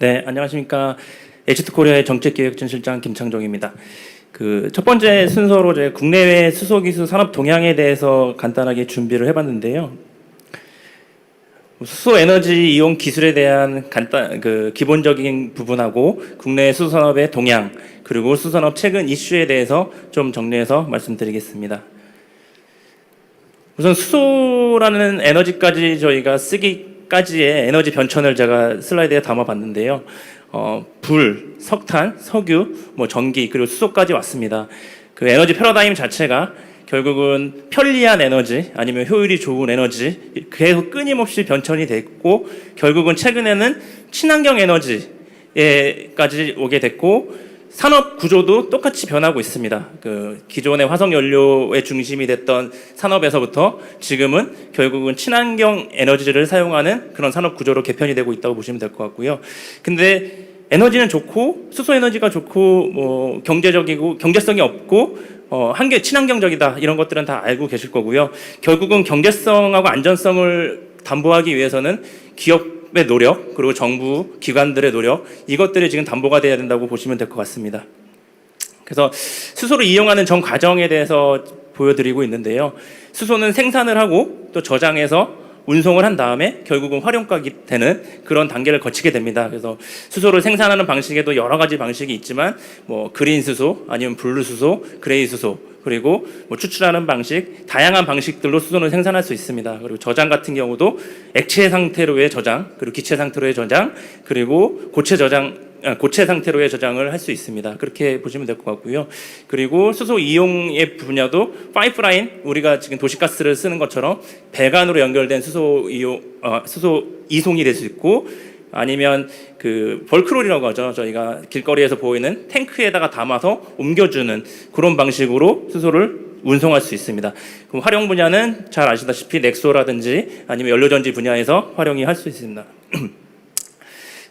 네, 안녕하십니까. 에치트 코리아의 정책기획전실장 김창종입니다. 그 첫 번째 순서로 제 국내외 수소기술 산업 동향에 대해서 간단하게 준비를 해봤는데요. 수소 에너지 이용 기술에 대한 간단 그 기본적인 부분하고 국내 수소 산업의 동향 그리고 수소 산업 최근 이슈에 대해서 좀 정리해서 말씀드리겠습니다. 우선 수소라는 에너지까지 저희가 쓰기 까지의 에너지 변천을 제가 슬라이드에 담아봤는데요. 어, 불, 석탄, 석유, 뭐 전기 그리고 수소까지 왔습니다. 그 에너지 패러다임 자체가 결국은 편리한 에너지 아니면 효율이 좋은 에너지 계속 끊임없이 변천이 됐고 결국은 최근에는 친환경 에너지에까지 오게 됐고 산업 구조도 똑같이 변하고 있습니다. 그 기존의 화석 연료의 중심이 됐던 산업에서부터 지금은 결국은 친환경 에너지를 사용하는 그런 산업 구조로 개편이 되고 있다고 보시면 될 것 같고요. 근데 에너지는 좋고 수소 에너지가 좋고 뭐 경제적이고 경제성이 없고 어, 한계 친환경적이다 이런 것들은 다 알고 계실 거고요. 결국은 경제성하고 안전성을 담보하기 위해서는 기업 의 노력 그리고 정부 기관들의 노력 이것들이 지금 담보가 돼야 된다고 보시면 될 것 같습니다. 그래서 수소를 이용하는 전 과정에 대해서 보여드리고 있는데요. 수소는 생산을 하고 또 저장해서 운송을 한 다음에 결국은 활용가기 되는 그런 단계를 거치게 됩니다. 그래서 수소를 생산하는 방식에도 여러 가지 방식이 있지만 뭐 그린 수소 아니면 블루 수소, 그레이 수소 그리고 뭐 추출하는 방식 다양한 방식들로 수소를 생산할 수 있습니다. 그리고 저장 같은 경우도 액체 상태로의 저장 그리고 기체 상태로의 저장 그리고 고체 저장 아, 고체 상태로의 저장을 할 수 있습니다. 그렇게 보시면 될 것 같고요. 그리고 수소 이용의 분야도 파이프라인 우리가 지금 도시가스를 쓰는 것처럼 배관으로 연결된 수소 이용 어, 수소 이송이 될 수 있고 아니면 그 벌크롤이라고 하죠. 저희가 길거리에서 보이는 탱크에다가 담아서 옮겨주는 그런 방식으로 수소를 운송할 수 있습니다. 그럼 활용 분야는 잘 아시다시피 넥소라든지 아니면 연료전지 분야에서 활용이 할 수 있습니다.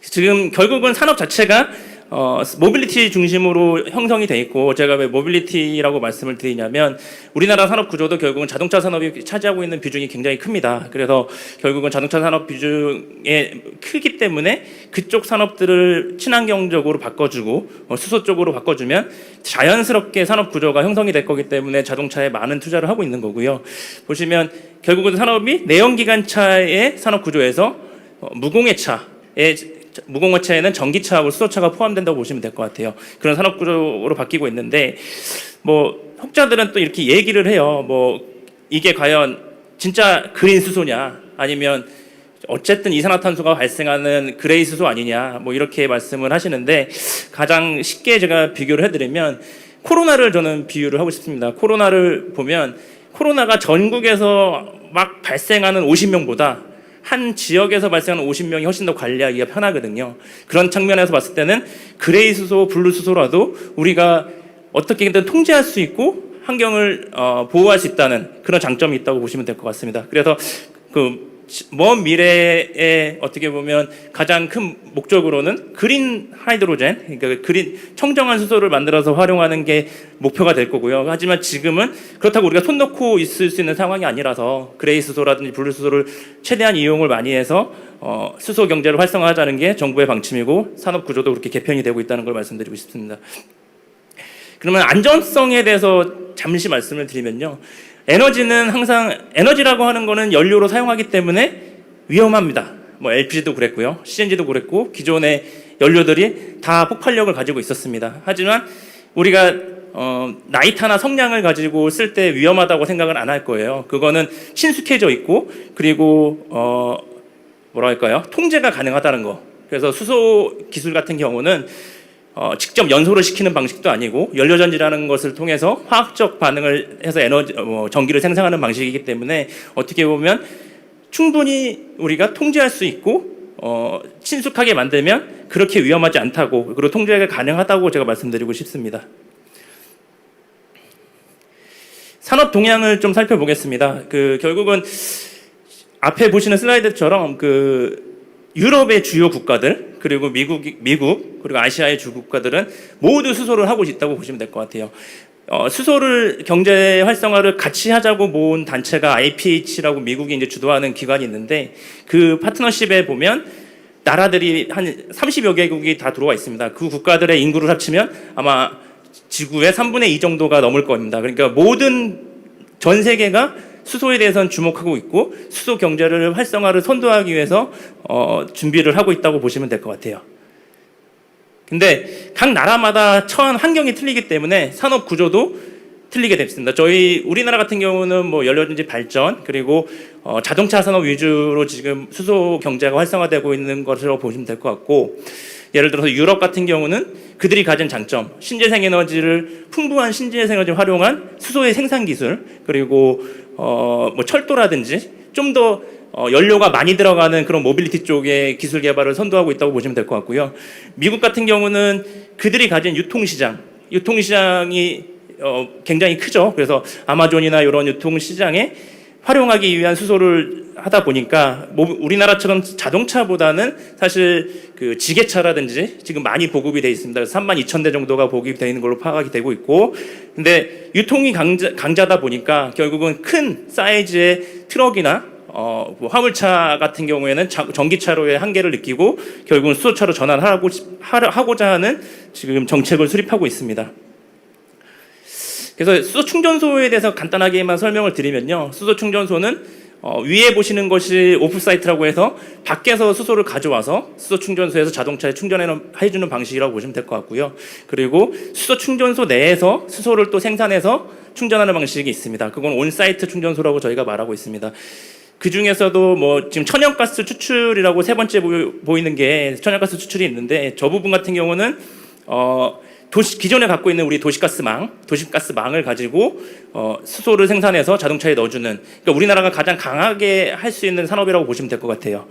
지금 결국은 산업 자체가 어, 모빌리티 중심으로 형성이 돼 있고 제가 왜 모빌리티라고 말씀을 드리냐면 우리나라 산업 구조도 결국은 자동차 산업이 차지하고 있는 비중이 굉장히 큽니다. 그래서 결국은 자동차 산업 비중에 크기 때문에 그쪽 산업들을 친환경적으로 바꿔주고 어, 수소 쪽으로 바꿔주면 자연스럽게 산업 구조가 형성이 될 거기 때문에 자동차에 많은 투자를 하고 있는 거고요. 보시면 결국은 산업이 내연기관차의 산업 구조에서 어, 무공해차의 무공업차에는 전기차하고 수소차가 포함된다고 보시면 될 것 같아요. 그런 산업 구조로 바뀌고 있는데 뭐 혹자들은 또 이렇게 얘기를 해요. 뭐 이게 과연 진짜 그린 수소냐 아니면 어쨌든 이산화탄소가 발생하는 그레이 수소 아니냐 뭐 이렇게 말씀을 하시는데 가장 쉽게 제가 비교를 해드리면 코로나를 저는 비유를 하고 싶습니다. 코로나를 보면 코로나가 전국에서 막 발생하는 50명보다 한 지역에서 발생하는 50명이 훨씬 더 관리하기가 편하거든요. 그런 측면에서 봤을 때는 그레이 수소, 블루 수소라도 우리가 어떻게든 통제할 수 있고 환경을 어, 보호할 수 있다는 그런 장점이 있다고 보시면 될 것 같습니다. 그래서 그 먼 미래에 어떻게 보면 가장 큰 목적으로는 그린 하이드로젠, 그러니까 그린 청정한 수소를 만들어서 활용하는 게 목표가 될 거고요. 하지만 지금은 그렇다고 우리가 손 놓고 있을 수 있는 상황이 아니라서 그레이 수소라든지 블루 수소를 최대한 이용을 많이 해서 어, 수소 경제를 활성화하자는 게 정부의 방침이고 산업 구조도 그렇게 개편이 되고 있다는 걸 말씀드리고 싶습니다. 그러면 안전성에 대해서 잠시 말씀을 드리면요. 에너지는 항상 에너지라고 하는 거는 연료로 사용하기 때문에 위험합니다. 뭐 LPG도 그랬고요. CNG도 그랬고 기존의 연료들이 다 폭발력을 가지고 있었습니다. 하지만 우리가 어, 나이타나 성량을 가지고 쓸 때 위험하다고 생각을 안 할 거예요. 그거는 친숙해져 있고 그리고 어, 뭐랄까요 통제가 가능하다는 거. 그래서 수소 기술 같은 경우는 어, 직접 연소를 시키는 방식도 아니고 연료전지라는 것을 통해서 화학적 반응을 해서 에너지 어, 전기를 생성하는 방식이기 때문에 어떻게 보면 충분히 우리가 통제할 수 있고 어, 친숙하게 만들면 그렇게 위험하지 않다고 그리고 통제가 가능하다고 제가 말씀드리고 싶습니다. 산업 동향을 좀 살펴보겠습니다. 그 결국은 앞에 보시는 슬라이드처럼 그 유럽의 주요 국가들 그리고 미국 미국 그리고 아시아의 주 국가들은 모두 수소를 하고 있다고 보시면 될 것 같아요. 어, 수소를 경제 활성화를 같이 하자고 모은 단체가 IPH라고 미국이 이제 주도하는 기관이 있는데 그 파트너십에 보면 나라들이 한 30여 개국이 다 들어와 있습니다. 그 국가들의 인구를 합치면 아마 지구의 3분의 2 정도가 넘을 겁니다. 그러니까 모든 전 세계가 수소에 대해서는 주목하고 있고 수소 경제를 활성화를 선도하기 위해서 어, 준비를 하고 있다고 보시면 될 것 같아요. 근데 각 나라마다 처한 환경이 틀리기 때문에 산업 구조도 틀리게 됐습니다. 저희 우리나라 같은 경우는 뭐 연료전지 발전 그리고 어, 자동차 산업 위주로 지금 수소 경제가 활성화되고 있는 것으로 보시면 될 것 같고 예를 들어서 유럽 같은 경우는 그들이 가진 장점 신재생 에너지를 풍부한 신재생 에너지 활용한 수소의 생산 기술 그리고 어, 뭐 철도라든지 좀더 어, 연료가 많이 들어가는 그런 모빌리티 쪽의 기술 개발을 선도하고 있다고 보시면 될 것 같고요. 미국 같은 경우는 그들이 가진 유통시장, 유통시장이 어, 굉장히 크죠. 그래서 아마존이나 이런 유통시장에 활용하기 위한 수소를 하다 보니까 뭐 우리나라처럼 자동차보다는 사실 그 지게차라든지 지금 많이 보급이 돼 있습니다. 3만 2천 대 정도가 보급이 되어 있는 걸로 파악이 되고 있고 근데 유통이 강자, 강자다 보니까 결국은 큰 사이즈의 트럭이나 어, 뭐 화물차 같은 경우에는 자- 전기차로의 한계를 느끼고 결국은 수소차로 전환하고 하- 하고자 하는 지금 정책을 수립하고 있습니다. 그래서 수소 충전소에 대해서 간단하게만 설명을 드리면요. 수소 충전소는 어, 위에 보시는 것이 오프사이트라고 해서 밖에서 수소를 가져와서 수소 충전소에서 자동차에 충전해주는 방식이라고 보시면 될 것 같고요. 그리고 수소 충전소 내에서 수소를 또 생산해서 충전하는 방식이 있습니다. 그건 온사이트 충전소라고 저희가 말하고 있습니다. 그 중에서도 뭐 지금 천연가스 추출이라고 세 번째 보- 보이는 게 천연가스 추출이 있는데 저 부분 같은 경우는 어 도시 기존에 갖고 있는 우리 도시가스망, 도시가스망을 가지고 어 수소를 생산해서 자동차에 넣어주는 그러니까 우리나라가 가장 강하게 할 수 있는 산업이라고 보시면 될 것 같아요.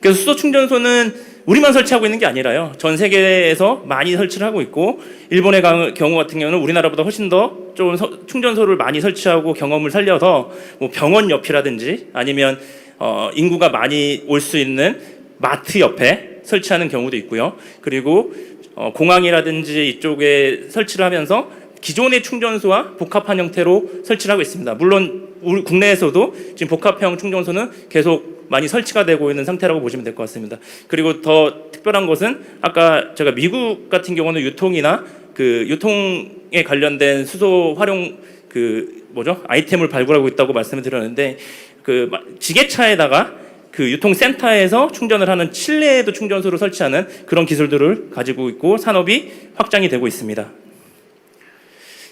그래서 수소 충전소는 우리만 설치하고 있는 게 아니라요. 전 세계에서 많이 설치를 하고 있고 일본의 강- 경우 같은 경우는 우리나라보다 훨씬 더 좀 충전소를 많이 설치하고 경험을 살려서 뭐 병원 옆이라든지 아니면 어 인구가 많이 올 수 있는 마트 옆에 설치하는 경우도 있고요. 그리고 어 공항이라든지 이쪽에 설치를 하면서 기존의 충전소와 복합한 형태로 설치를 하고 있습니다. 물론 우리 국내에서도 지금 복합형 충전소는 계속 많이 설치가 되고 있는 상태라고 보시면 될 것 같습니다. 그리고 더 특별한 것은 아까 제가 미국 같은 경우는 유통이나 그 유통에 관련된 수소 활용 그 뭐죠 아이템을 발굴하고 있다고 말씀을 드렸는데 그 마- 지게차에다가 그 유통센터에서 충전을 하는 실내에도 충전소를 설치하는 그런 기술들을 가지고 있고 산업이 확장이 되고 있습니다.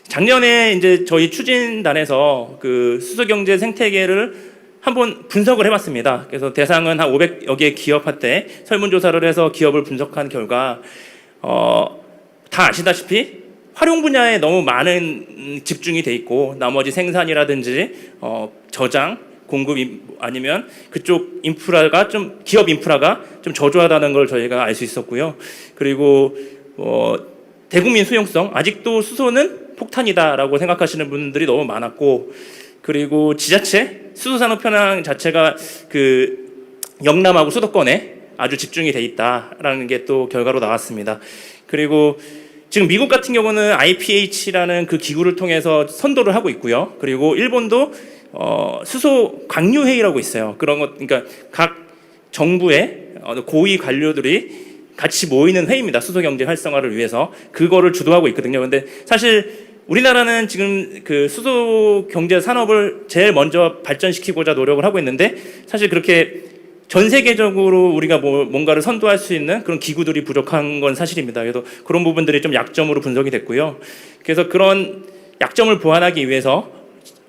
작년에 이제 저희 추진단에서 그 수소 경제 생태계를 한번 분석을 해봤습니다. 그래서 대상은 한 500여 개 기업한테 설문조사를 해서 기업을 분석한 결과 어, 다 아시다시피 활용 분야에 너무 많은 음, 집중이 돼 있고 나머지 생산이라든지 어, 저장, 공급 인- 아니면 그쪽 인프라가 좀 기업 인프라가 좀 저조하다는 걸 저희가 알 수 있었고요. 그리고 어, 대국민 수용성 아직도 수소는 폭탄이다라고 생각하시는 분들이 너무 많았고 그리고 지자체 수소 산업 현황 자체가 그 영남하고 수도권에 아주 집중이 돼 있다라는 게 또 결과로 나왔습니다. 그리고 지금 미국 같은 경우는 IPH라는 그 기구를 통해서 선도를 하고 있고요. 그리고 일본도 어, 수소 강요 회의라고 있어요. 그런 것 그러니까 각 정부의 어, 고위 관료들이 같이 모이는 회의입니다. 수소 경제 활성화를 위해서 그거를 주도하고 있거든요. 근데 사실 우리나라는 지금 그 수소 경제 산업을 제일 먼저 발전시키고자 노력을 하고 있는데 사실 그렇게 전 세계적으로 우리가 뭐 뭔가를 선도할 수 있는 그런 기구들이 부족한 건 사실입니다. 그래서 그런 부분들이 좀 약점으로 분석이 됐고요. 그래서 그런 약점을 보완하기 위해서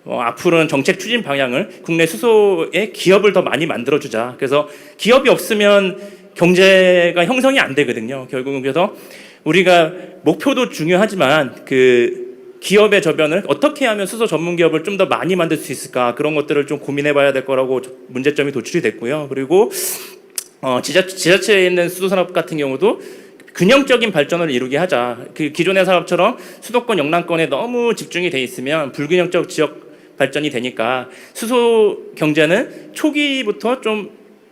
어, 앞으로는 정책 추진 방향을 국내 수소에 기업을 더 많이 만들어주자. 그래서 기업이 없으면 경제가 형성이 안 되거든요. 결국은 그래서 우리가 목표도 중요하지만 그 기업의 저변을 어떻게 하면 수소 전문 기업을 좀 더 많이 만들 수 있을까 그런 것들을 좀 고민해 봐야 될 거라고 문제점이 도출이 됐고요. 그리고 어, 지자, 지자체에 있는 수소 산업 같은 경우도 균형적인 발전을 이루게 하자. 그 기존의 산업처럼 수도권 영남권에 너무 집중이 돼 있으면 불균형적 지역 발전이 되니까 수소 경제는 초기부터 좀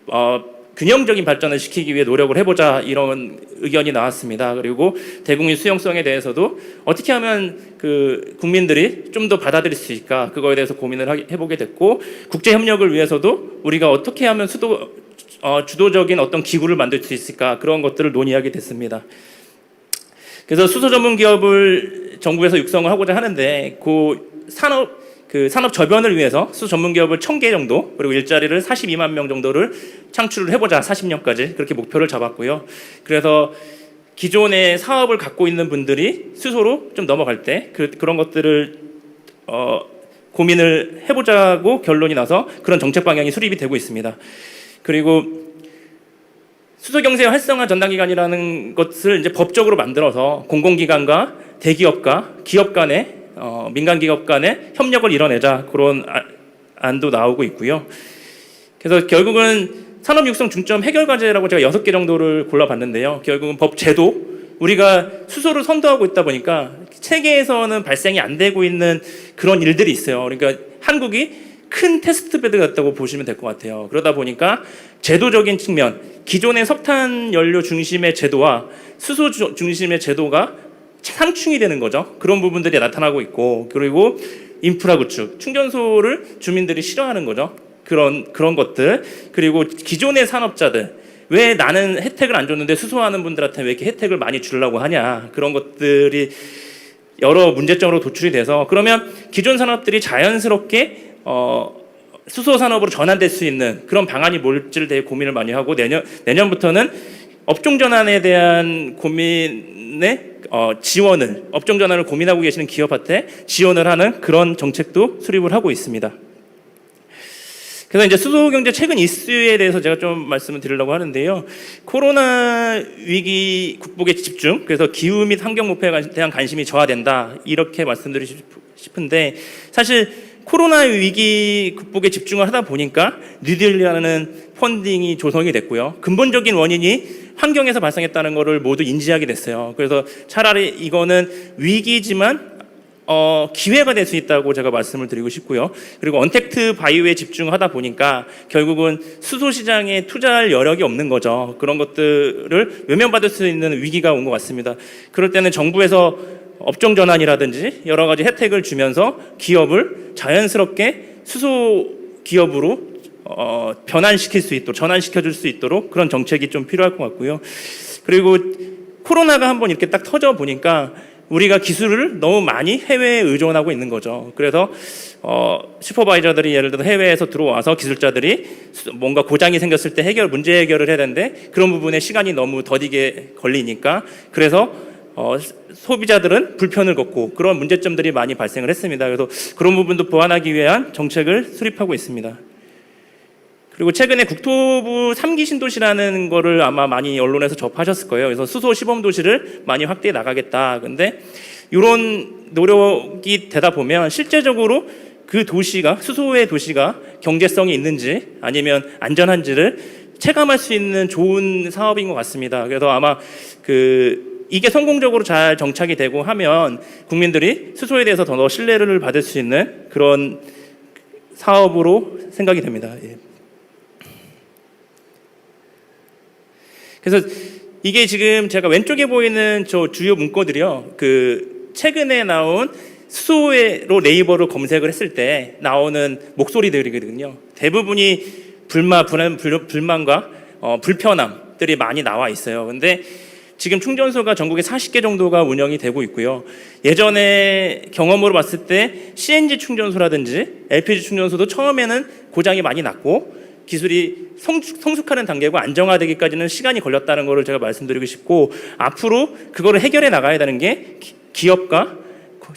어, 균형적인 발전을 시키기 위해 노력을 해보자 이런 의견이 나왔습니다. 그리고 대국민 수용성에 대해서도 어떻게 하면 그 국민들이 좀 더 받아들일 수 있을까 그거에 대해서 고민을 해보게 됐고 국제 협력을 위해서도 우리가 어떻게 하면 수도 어, 주도적인 어떤 기구를 만들 수 있을까 그런 것들을 논의하게 됐습니다. 그래서 수소 전문 기업을 정부에서 육성을 하고자 하는데 그 산업 그 산업 저변을 위해서 수소 전문 기업을 1000개 정도 그리고 일자리를 42만 명 정도를 창출을 해보자 40년까지 그렇게 목표를 잡았고요. 그래서 기존의 사업을 갖고 있는 분들이 수소로 좀 넘어갈 때 그, 그런 것들을 어, 고민을 해보자고 결론이 나서 그런 정책 방향이 수립이 되고 있습니다. 그리고 수소 경제 활성화 전담 기관이라는 것을 이제 법적으로 만들어서 공공기관과 대기업과 기업 간에 어, 민간 기업 간에 협력을 이뤄내자 그런 아- 안도 나오고 있고요. 그래서 결국은 산업 육성 중점 해결 과제라고 제가 여섯 개 정도를 골라봤는데요. 결국은 법 제도 우리가 수소를 선도하고 있다 보니까 세계에서는 발생이 안 되고 있는 그런 일들이 있어요. 그러니까 한국이 큰 테스트베드 같다고 보시면 될 것 같아요. 그러다 보니까 제도적인 측면, 기존의 석탄 연료 중심의 제도와 수소 주- 중심의 제도가 상충이 되는 거죠. 그런 부분들이 나타나고 있고 그리고 인프라 구축, 충전소를 주민들이 싫어하는 거죠. 그런 그런 것들 그리고 기존의 산업자들 왜 나는 혜택을 안 줬는데 수소하는 분들한테 왜 이렇게 혜택을 많이 주려고 하냐 그런 것들이 여러 문제점으로 도출이 돼서 그러면 기존 산업들이 자연스럽게 어, 수소 산업으로 전환될 수 있는 그런 방안이 뭘지를 되게 고민을 많이 하고 내년 내년부터는 업종 전환에 대한 고민에 어, 지원을 업종 전환을 고민하고 계시는 기업한테 지원을 하는 그런 정책도 수립을 하고 있습니다. 그래서 이제 수소 경제 최근 이슈에 대해서 제가 좀 말씀을 드리려고 하는데요. 코로나 위기 극복에 집중, 그래서 기후 및 환경 목표에 대한 관심이 저하된다 이렇게 말씀드리고 싶은데 사실 코로나 위기 극복에 집중을 하다 보니까 뉴딜이라는 펀딩이 조성이 됐고요. 근본적인 원인이 환경에서 발생했다는 것을 모두 인지하게 됐어요. 그래서 차라리 이거는 위기지만 어, 기회가 될 수 있다고 제가 말씀을 드리고 싶고요. 그리고 언택트 바이오에 집중하다 보니까 결국은 수소 시장에 투자할 여력이 없는 거죠. 그런 것들을 외면받을 수 있는 위기가 온 것 같습니다. 그럴 때는 정부에서 업종 전환이라든지 여러 가지 혜택을 주면서 기업을 자연스럽게 수소 기업으로 어, 변환시킬 수 있도록 전환시켜 줄 수 있도록 그런 정책이 좀 필요할 것 같고요. 그리고 코로나가 한번 이렇게 딱 터져 보니까 우리가 기술을 너무 많이 해외에 의존하고 있는 거죠. 그래서 어, 슈퍼바이저들이 예를 들어 해외에서 들어와서 기술자들이 수- 뭔가 고장이 생겼을 때 해결 문제 해결을 해야 되는데 그런 부분에 시간이 너무 더디게 걸리니까 그래서 어, 소비자들은 불편을 겪고 그런 문제점들이 많이 발생을 했습니다. 그래서 그런 부분도 보완하기 위한 정책을 수립하고 있습니다. 그리고 최근에 국토부 3기 신도시라는 거를 아마 많이 언론에서 접하셨을 거예요. 그래서 수소 시범 도시를 많이 확대해 나가겠다. 근데 이런 노력이 되다 보면 실제적으로 그 도시가 수소의 도시가 경제성이 있는지 아니면 안전한지를 체감할 수 있는 좋은 사업인 것 같습니다. 그래서 아마 그 이게 성공적으로 잘 정착이 되고 하면 국민들이 수소에 대해서 더 신뢰를 받을 수 있는 그런 사업으로 생각이 됩니다. 예. 그래서 이게 지금 제가 왼쪽에 보이는 저 주요 문구들이요. 그 최근에 나온 수소로 네이버로 검색을 했을 때 나오는 목소리들이거든요. 대부분이 불만, 불안, 불- 불만과 어, 불편함들이 많이 나와 있어요. 근데 지금 충전소가 전국에 40개 정도가 운영이 되고 있고요. 예전에 경험으로 봤을 때 CNG 충전소라든지 LPG 충전소도 처음에는 고장이 많이 났고 기술이 성숙, 성숙 하는 단계고 안정화되기까지는 시간이 걸렸다는 것을 제가 말씀드리고 싶고 앞으로 그거를 해결해 나가야 되는 게 기- 기업과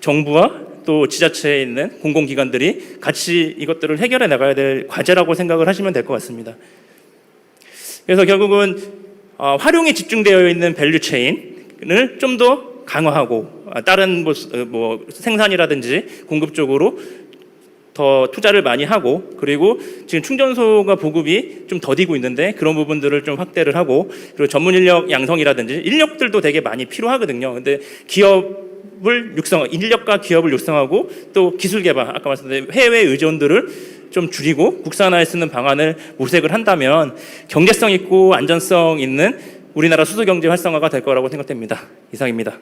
정부와 또 지자체에 있는 공공기관들이 같이 이것들을 해결해 나가야 될 과제라고 생각을 하시면 될 것 같습니다. 그래서 결국은 어, 활용에 집중되어 있는 밸류 체인을 좀 더 강화하고 아, 다른 뭐, 스- 어, 뭐 생산이라든지 공급 쪽으로 더 투자를 많이 하고 그리고 지금 충전소가 보급이 좀 더디고 있는데 그런 부분들을 좀 확대를 하고 그리고 전문 인력 양성이라든지 인력들도 되게 많이 필요하거든요. 근데 기업 을 육성 인력과 기업을 육성하고 또 기술 개발 아까 말씀드린 해외 의존들을 좀 줄이고 국산화에 쓰는 방안을 모색을 한다면 경제성 있고 안전성 있는 우리나라 수소 경제 활성화가 될 거라고 생각됩니다. 이상입니다.